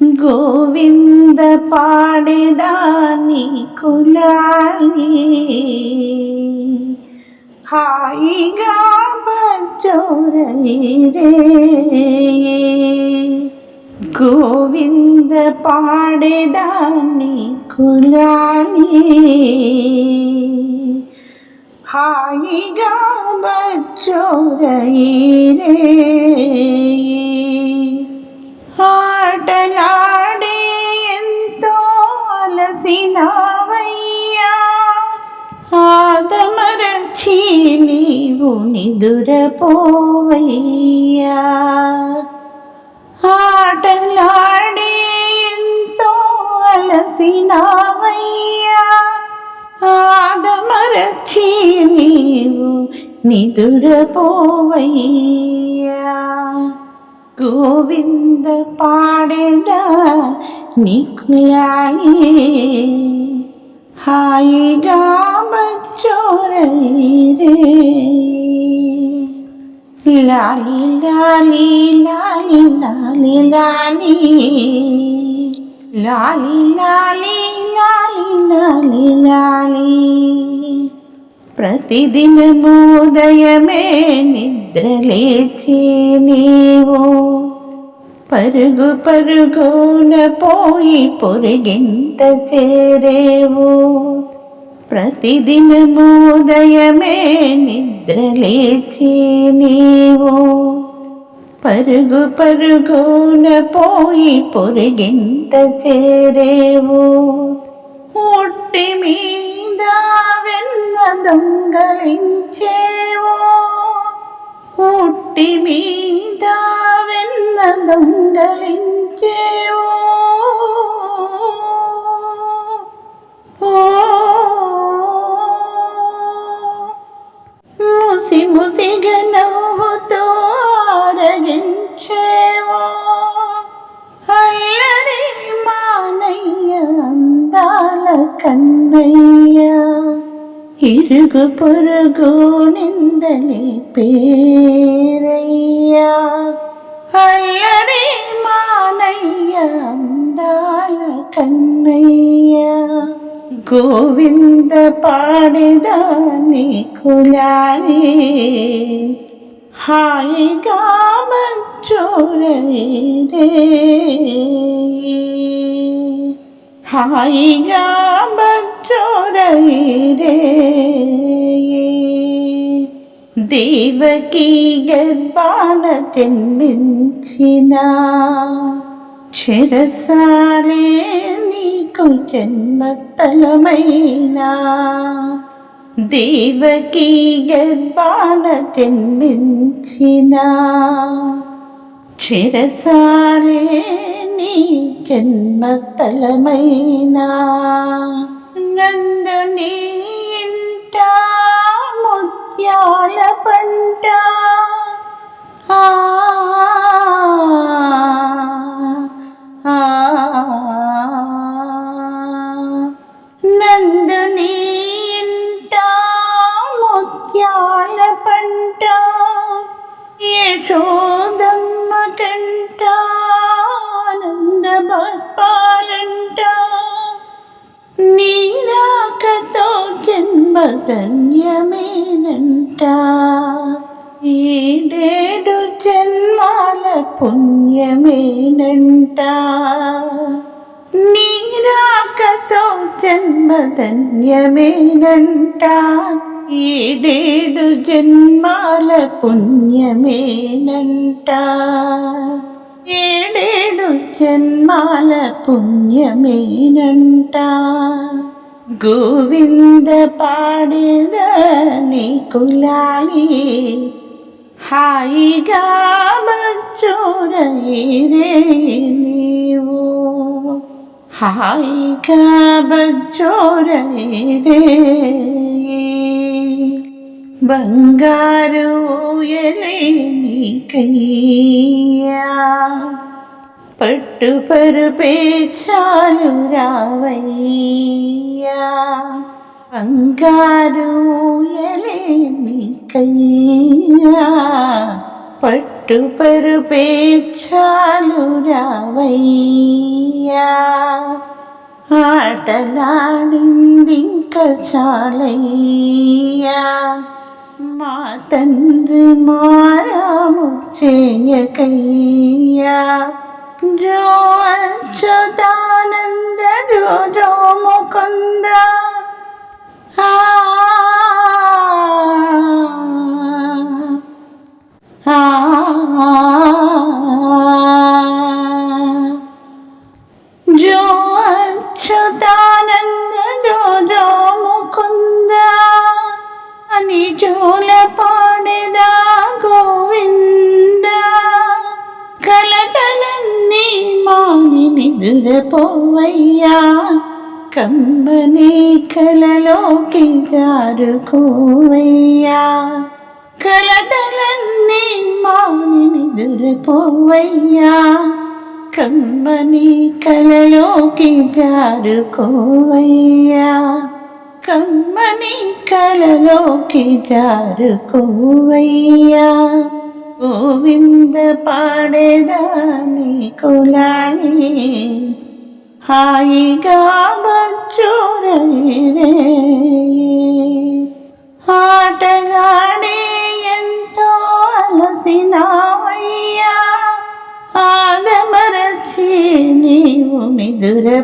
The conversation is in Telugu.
గోవింద పాడేదాని కులాలి? హాయిగా బచ్చోరే గోవింద పాడేదాని కులాలి? హాయిగా బచ్చోరే ఆటలాడే ఎంతో అలసినవయ్యా. ఆదమరచి నీవు నిదురపోవయ్యా. ఆటలాడే ఎంతో అలసినవయ్యా. ఆదమరచి నీవు నిదురపోవయ్యా. గోవింద పాడేదా నికులాలి హాయిగా బచ్చోరే లాలి లాలి లాలి లాలి లాలి లాలి లాలి లాలి లాలి లాలి ప్రతిదినము ఉదయమే నిద్రలేచే నీవు పరుగు పరుగున పోయి పొరిగింట చేరేవు. ప్రతిదినము ఉదయమే నిద్రలేచే నీవు పరుగు పరుగున పోయి పొరిగింట చేరేవు. ఒట్టి మీద దొంగలించేవో ఒట్టి మీద వెన్న దొంగలించేవో? ఓ ముసి ముసిగా నవ్వుతో ఆరగించేవో అల్లరి మానయ్య అందాల కన్నయ్య ఇరుగు పొరుగు నిందలి పేరయ్యా అల్లరి మానయ్య అందాల కన్నయ్య గోవింద పాడేదాని కులాలి హాయిగా బచ్చోరే హాయిగా బచ్చోరే దేవకి గర్భాన జన్మించిన చెరసాలే నీకు జన్మస్థలమైనా దేవకి గర్భాన జన్మించిన చిరసారే నీ జన్మస్థలమైనా? నందు నీ ఇంట ముత్యాల పంట. ఆ మధన్యమేనంట ఈడేడు జన్మాల పుణ్యమేనంట. నీరాకతో జన్మధన్యమేనంట. ఈడేడు జన్మాల పుణ్యమేనంట. ఏడేడు జన్మాల పుణ్యమేనంట. ഗോവിന്ദ പാടുത നിക്കുലാളി ഹായിഗാ ബച്ചോരേ നീവോ ഹായിഗാ ബച്ചോരേ ಬಂಗಾರು ಎಲೆ ಕೈಯ పరుపే చాలు రావయ్యా. బంగారు ఊయలేనికయ్యా పట్టు పరుపే చాలు రావయ్యా. మాటలాడింది ఇంకా చాలయ్యా. మా తండ్రి మారాము చేయకయ్యా. जो अच्युतानन्द जो जो मुकुन्द जो अच्युतानन्द जो जो मुकुन्द अनिचूल पाणिदा गोविन्द మాని నిదురపోవయ్యా కమ్మని కలలోకి జారుకోవయ్యా. కలతలన్నీ మాని నిదురపోవయ్యా కమ్మని కలలోకి జారుకోవయ్యా. కమ్మని కలలోకి జారుకోవయ్యా. గోవింద పాడేదాని కులాని హాయిగా బచ్చోరే ఆటలాడే ఎంతో అలసినావయ్యా. ఆదమరచి నీవు మిదురపోవయ్యా.